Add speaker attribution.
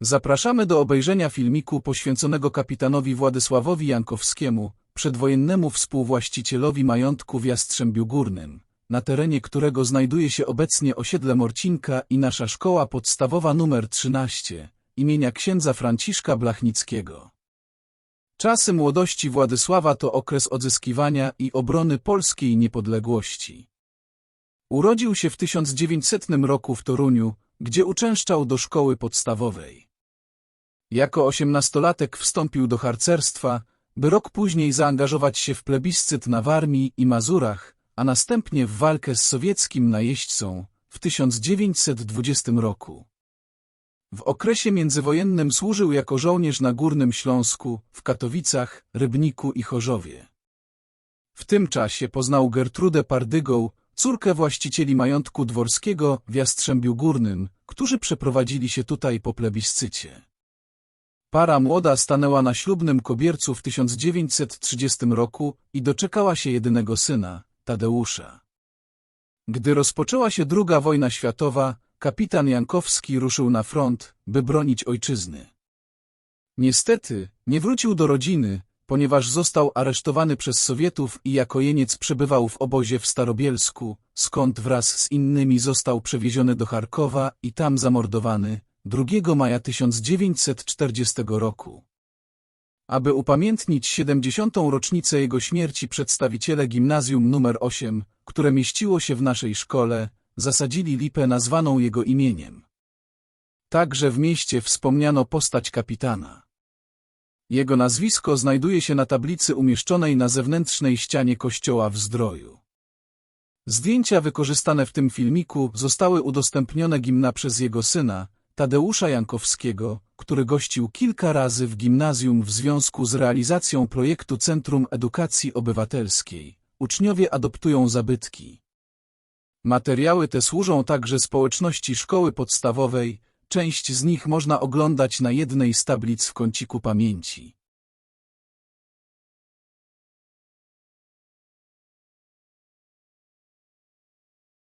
Speaker 1: Zapraszamy do obejrzenia filmiku poświęconego kapitanowi Władysławowi Jankowskiemu, przedwojennemu współwłaścicielowi majątku w Jastrzębiu Górnym, na terenie którego znajduje się obecnie osiedle Morcinka i nasza szkoła podstawowa nr 13 imienia księdza Franciszka Blachnickiego. Czasy młodości Władysława to okres odzyskiwania i obrony polskiej niepodległości. Urodził się w 1900 roku w Toruniu, gdzie uczęszczał do szkoły podstawowej. Jako osiemnastolatek wstąpił do harcerstwa, by rok później zaangażować się w plebiscyt na Warmii i Mazurach, a następnie w walkę z sowieckim najeźdźcą w 1920 roku. W okresie międzywojennym służył jako żołnierz na Górnym Śląsku, w Katowicach, Rybniku i Chorzowie. W tym czasie poznał Gertrudę Pardygą, córkę właścicieli majątku dworskiego w Jastrzębiu Górnym, którzy przeprowadzili się tutaj po plebiscycie. Para młoda stanęła na ślubnym kobiercu w 1930 roku i doczekała się jedynego syna, Tadeusza. Gdy rozpoczęła się II wojna światowa, kapitan Jankowski ruszył na front, by bronić ojczyzny. Niestety, nie wrócił do rodziny, ponieważ został aresztowany przez Sowietów i jako jeniec przebywał w obozie w Starobielsku, skąd wraz z innymi został przewieziony do Charkowa i tam zamordowany 2 maja 1940 roku. Aby upamiętnić 70. rocznicę jego śmierci przedstawiciele gimnazjum nr 8, które mieściło się w naszej szkole, zasadzili lipę nazwaną jego imieniem. Także w mieście wspomniano postać kapitana. Jego nazwisko znajduje się na tablicy umieszczonej na zewnętrznej ścianie kościoła w Zdroju. Zdjęcia wykorzystane w tym filmiku zostały udostępnione gimna przez jego syna, Tadeusza Jankowskiego, który gościł kilka razy w gimnazjum w związku z realizacją projektu Centrum Edukacji Obywatelskiej. Uczniowie adoptują zabytki. Materiały te służą także społeczności szkoły podstawowej, część z nich można oglądać na jednej z tablic w kąciku pamięci.